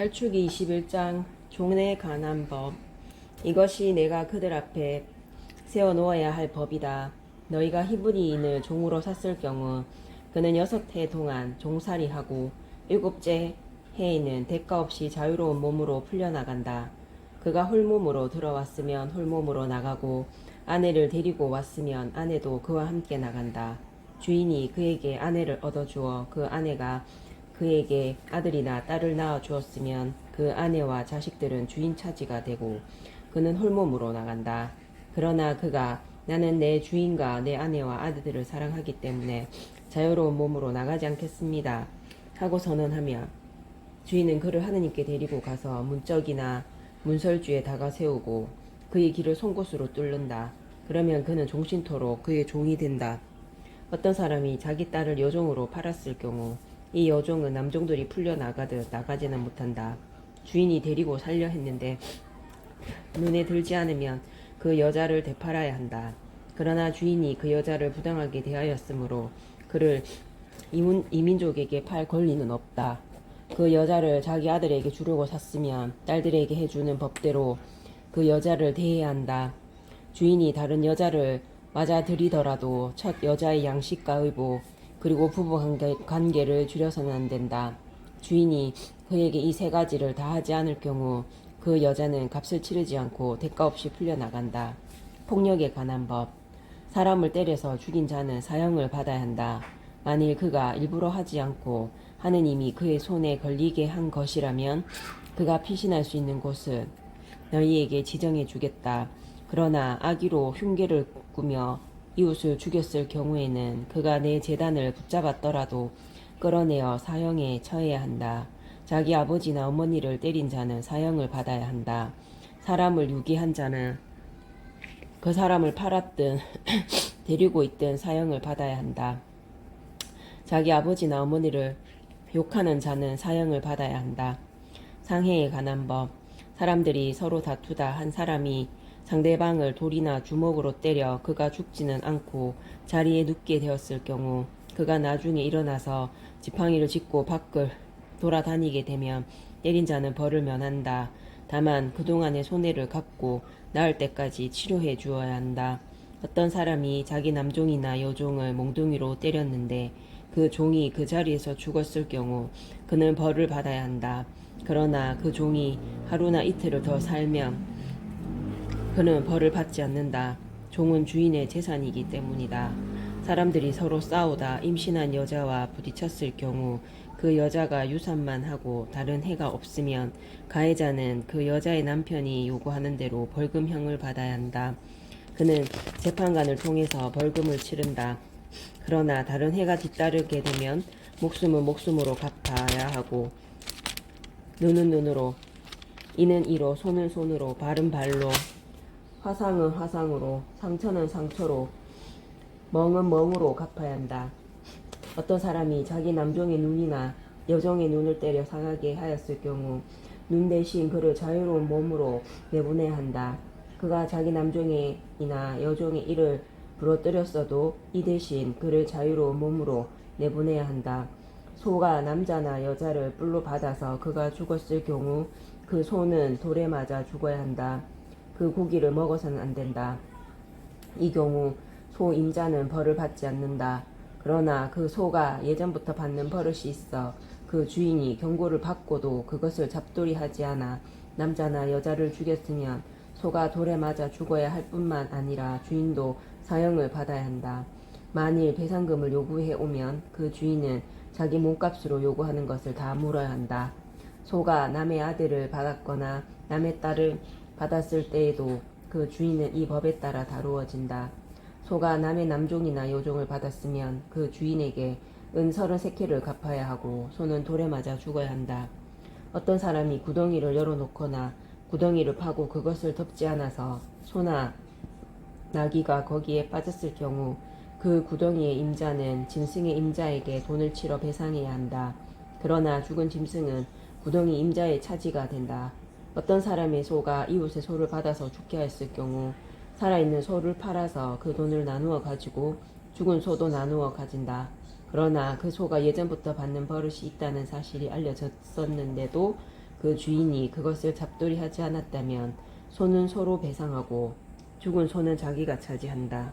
탈출기 21장 종에 관한 법 이것이 내가 그들 앞에 세워 놓아야 할 법이다. 너희가 히브리인을 종으로 샀을 경우 그는 여섯 해 동안 종살이하고 일곱째 해에는 대가 없이 자유로운 몸으로 풀려나간다. 그가 홀몸으로 들어왔으면 홀몸으로 나가고 아내를 데리고 왔으면 아내도 그와 함께 나간다. 주인이 그에게 아내를 얻어주어 그 아내가 그에게 아들이나 딸을 낳아 주었으면 그 아내와 자식들은 주인 차지가 되고 그는 홀몸으로 나간다. 그러나 그가 나는 내 주인과 내 아내와 아들들을 사랑하기 때문에 자유로운 몸으로 나가지 않겠습니다. 하고 선언하며 주인은 그를 하느님께 데리고 가서 문짝이나 문설주에 다가 세우고 그의 길을 송곳으로 뚫는다. 그러면 그는 종신토록 그의 종이 된다. 어떤 사람이 자기 딸을 여종으로 팔았을 경우 이 여종은 남종들이 풀려 나가듯 나가지는 못한다. 주인이 데리고 살려 했는데 눈에 들지 않으면 그 여자를 되팔아야 한다. 그러나 주인이 그 여자를 부당하게 대하였으므로 그를 이문, 이민족에게 팔 권리는 없다. 그 여자를 자기 아들에게 주려고 샀으면 딸들에게 해주는 법대로 그 여자를 대해야 한다. 주인이 다른 여자를 맞아들이더라도 첫 여자의 양식과 의복 그리고 부부 관계, 관계를 줄여서는 안 된다. 주인이 그에게 이 세 가지를 다 하지 않을 경우 그 여자는 값을 치르지 않고 대가 없이 풀려나간다. 폭력에 관한 법. 사람을 때려서 죽인 자는 사형을 받아야 한다. 만일 그가 일부러 하지 않고 하느님이 그의 손에 걸리게 한 것이라면 그가 피신할 수 있는 곳은 너희에게 지정해 주겠다. 그러나 악의로 흉계를 꾸며 이웃을 죽였을 경우에는 그가 내 재단을 붙잡았더라도 끌어내어 사형에 처해야 한다. 자기 아버지나 어머니를 때린 자는 사형을 받아야 한다. 사람을 유기한 자는 그 사람을 팔았든 데리고 있든 사형을 받아야 한다. 자기 아버지나 어머니를 욕하는 자는 사형을 받아야 한다. 상해에 관한 법. 사람들이 서로 다투다 한 사람이 상대방을 돌이나 주먹으로 때려 그가 죽지는 않고 자리에 눕게 되었을 경우 그가 나중에 일어나서 지팡이를 짚고 밖을 돌아다니게 되면 때린 자는 벌을 면한다. 다만 그동안의 손해를 갚고 나을 때까지 치료해 주어야 한다. 어떤 사람이 자기 남종이나 여종을 몽둥이로 때렸는데 그 종이 그 자리에서 죽었을 경우 그는 벌을 받아야 한다. 그러나 그 종이 하루나 이틀을 더 살면 그는 벌을 받지 않는다. 종은 주인의 재산이기 때문이다. 사람들이 서로 싸우다 임신한 여자와 부딪혔을 경우 그 여자가 유산만 하고 다른 해가 없으면 가해자는 그 여자의 남편이 요구하는 대로 벌금형을 받아야 한다. 그는 재판관을 통해서 벌금을 치른다. 그러나 다른 해가 뒤따르게 되면 목숨은 목숨으로 갚아야 하고 눈은 눈으로 이는 이로 손은 손으로 발은 발로 화상은 화상으로 상처는 상처로 멍은 멍으로 갚아야 한다. 어떤 사람이 자기 남종의 눈이나 여종의 눈을 때려 상하게 하였을 경우 눈 대신 그를 자유로운 몸으로 내보내야 한다. 그가 자기 남종이나 여종의 이를 부러뜨렸어도 이 대신 그를 자유로운 몸으로 내보내야 한다. 소가 남자나 여자를 뿔로 받아서 그가 죽었을 경우 그 소는 돌에 맞아 죽어야 한다. 그 고기를 먹어서는 안 된다. 이 경우 소 임자는 벌을 받지 않는다. 그러나 그 소가 예전부터 받는 버릇이 있어 그 주인이 경고를 받고도 그것을 잡돌이 하지 않아 남자나 여자를 죽였으면 소가 돌에 맞아 죽어야 할 뿐만 아니라 주인도 사형을 받아야 한다. 만일 배상금을 요구해 오면 그 주인은 자기 몸값으로 요구하는 것을 다 물어야 한다. 소가 남의 아들을 받았거나 남의 딸을 받았을 때에도 그 주인은 이 법에 따라 다루어진다. 소가 남의 남종이나 여종을 받았으면 그 주인에게 은 서른 세케를 갚아야 하고 소는 돌에 맞아 죽어야 한다. 어떤 사람이 구덩이를 열어놓거나 구덩이를 파고 그것을 덮지 않아서 소나 나귀가 거기에 빠졌을 경우 그 구덩이의 임자는 짐승의 임자에게 돈을 치러 배상해야 한다. 그러나 죽은 짐승은 구덩이 임자의 차지가 된다. 어떤 사람의 소가 이웃의 소를 받아서 죽게 했을 경우 살아있는 소를 팔아서 그 돈을 나누어 가지고 죽은 소도 나누어 가진다. 그러나 그 소가 예전부터 받는 버릇이 있다는 사실이 알려졌었는데도 그 주인이 그것을 잡돌이 하지 않았다면 소는 서로 배상하고 죽은 소는 자기가 차지한다.